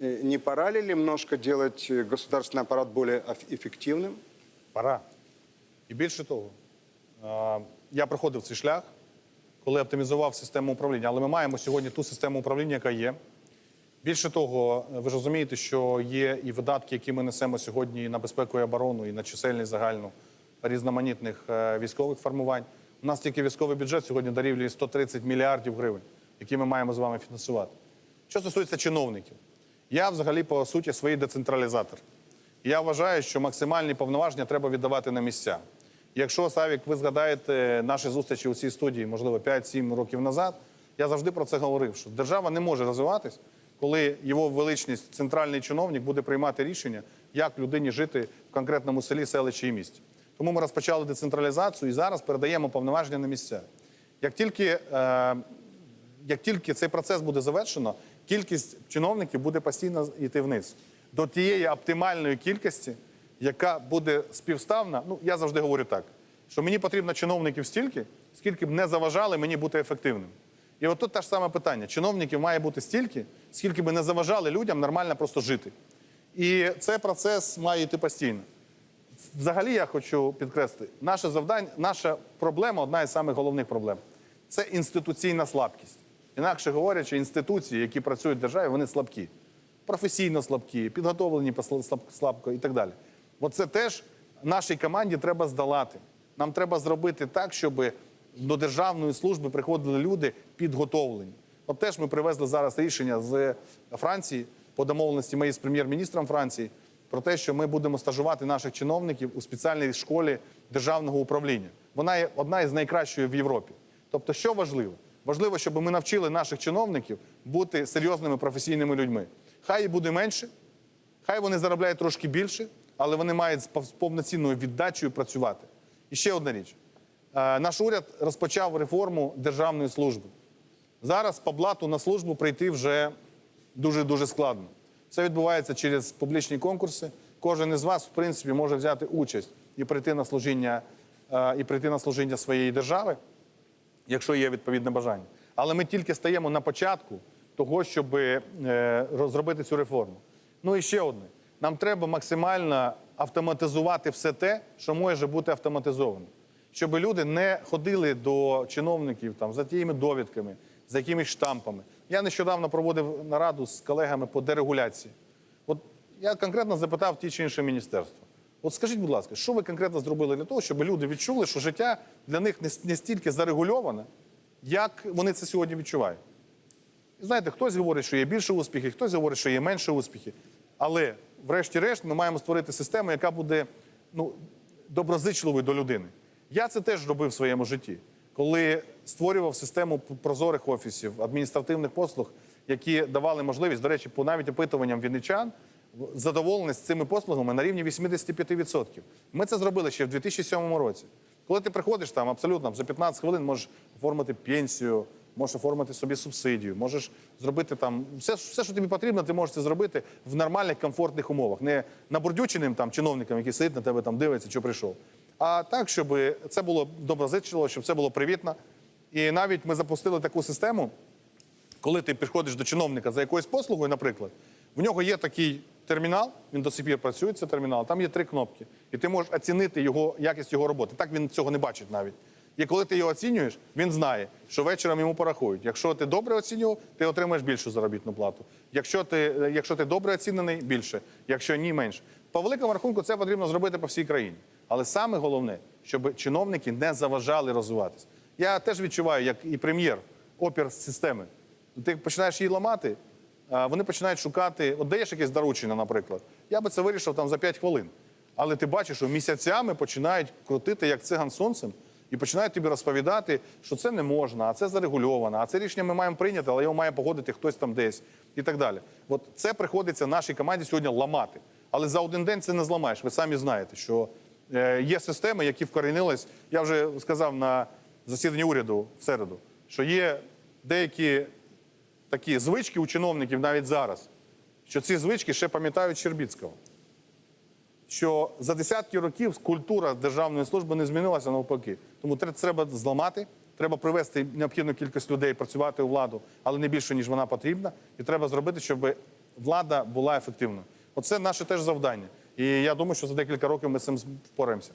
Э, Не пора ли немножко делать э, государственный аппарат более эф- эффективным? Пора. І більше того, е, я проходив цей шлях, коли оптимізував систему управління. Але ми маємо сьогодні ту систему управління, яка є. Більше того, ви ж розумієте, що є і видатки, які ми несемо сьогодні і на безпеку і оборону, і на чисельність загальну різноманітних е, військових формувань. У нас тільки військовий бюджет сьогодні дорівнює 130 мільярдів гривень, які ми маємо з вами фінансувати. Що стосується чиновників, я взагалі по суті своїй децентралізатор. Я вважаю, що максимальні повноваження треба віддавати на місця. Якщо Савік, ви згадаєте наші зустрічі у цій студії, можливо, 5-7 років назад, я завжди про це говорив, що держава не може розвиватись, коли його величність, центральний чиновник, буде приймати рішення, як людині жити в конкретному селі, селищі і місті. Тому ми розпочали децентралізацію і зараз передаємо повноваження на місця. Як тільки е, як тільки цей процес буде завершено, кількість чиновників буде постійно йти вниз до тієї оптимальної кількості, яка буде співставна. Ну я завжди говорю так: що мені потрібно чиновників стільки, скільки б не заважали мені бути ефективним. І от тут те ж саме питання: чиновників має бути стільки, скільки би не заважали людям нормально просто жити. І цей процес має йти постійно. Взагалі, я хочу підкреслити, наше завдання, наша проблема, одна із самих головних проблем це інституційна слабкість. Інакше говорячи, інституції, які працюють в державі, вони слабкі, професійно слабкі, підготовлені слабко і так далі. От це теж нашій команді треба здолати. Нам треба зробити так, щоб до державної служби приходили люди підготовлені. От теж ми привезли зараз рішення з Франції по домовленості моєї з прем'єр-міністром Франції про те, що ми будемо стажувати наших чиновників у спеціальній школі державного управління. Вона є одна із найкращої в Європі. Тобто, що важливо? Важливо, щоб ми навчили наших чиновників бути серйозними професійними людьми. Хай і буде менше, хай вони заробляють трошки більше, але вони мають з повноцінною віддачею працювати. І ще одна річ: Е, наш уряд розпочав реформу державної служби. Зараз по блату на службу прийти вже дуже дуже складно. Це відбувається через публічні конкурси. Кожен із вас, в принципі, може взяти участь і прийти на служіння, е, і прийти на служіння своєї держави, якщо є відповідне бажання. Але ми тільки стаємо на початку того, щоб е, розробити цю реформу. Ну і ще одне: нам треба максимально автоматизувати все те, що може бути автоматизовано. Щоб люди не ходили до чиновників там за тією довідками, за якимись штампами. Я нещодавно проводив нараду з колегами по дерегуляції. От я конкретно запитав ті чи інші міністерства. От скажіть, будь ласка, що ви конкретно зробили для того, щоб люди відчули, що життя для них не стільки зарегульоване, як вони це сьогодні відчувають? Знаєте, хтось говорить, що є більше успіхів, хтось говорить, що є менше успіхів. Але, врешті-решт, ми маємо створити систему, яка буде ну, доброзичливою до людини. Я це теж робив в своєму житті, коли створював систему прозорих офісів, адміністративних послуг, які давали можливість, до речі, по навіть опитуванням вінничан, задоволеність цими послугами на рівні 85%. Ми це зробили ще в 2007 році. Коли ти приходиш там абсолютно за 15 хвилин можеш оформити пенсію, можеш оформити собі субсидію, можеш зробити там все, все, що тобі потрібно, ти можеш це зробити в нормальних, комфортних умовах. Не набурдюченим там чиновникам, який сидить на тебе там дивиться, що прийшов. А так, щоб це було доброзичливо, щоб це було привітно. І навіть ми запустили таку систему, коли ти приходиш до чиновника за якоюсь послугою, наприклад, в нього є такий термінал, він до сих пір працює, це термінал, там є три кнопки, і ти можеш оцінити його якість його роботи. Так він цього не бачить навіть. І коли ти його оцінюєш, він знає, що вечором йому порахують. Якщо ти добре оцінював, ти отримаєш більшу заробітну плату. Якщо ти, е, якщо ти добре оцінений, більше. Якщо ні, менше. По великому рахунку це потрібно зробити по всій країні. Але саме головне, щоб чиновники не заважали розвиватися. Я теж відчуваю, як і прем'єр, опір системи. Ти починаєш її ламати, вони починають шукати, от даєш якесь доручення, наприклад. Я би це вирішив там за 5 хвилин. Але ти бачиш, що місяцями починають крутити як циган сонцем і починають тобі розповідати, що це не можна, а це зарегульовано, а це рішення ми маємо прийняти, але його має погодити хтось там десь і так далі. От це приходиться нашій команді сьогодні ламати. Але за один день це не зламаєш. Ви самі знаєте, що е, є системи, які вкорінились. Я вже сказав на засіданні уряду в середу, що є деякі такі звички у чиновників навіть зараз, що ці звички ще пам'ятають Щербіцького. Що за десятки років культура державної служби не змінилася навпаки. Тому треба зламати, треба привести необхідну кількість людей працювати у владу, але не більше, ніж вона потрібна. І треба зробити, щоб влада була ефективною. Оце наше теж завдання. І я думаю, що за декілька років ми з цим впораємося.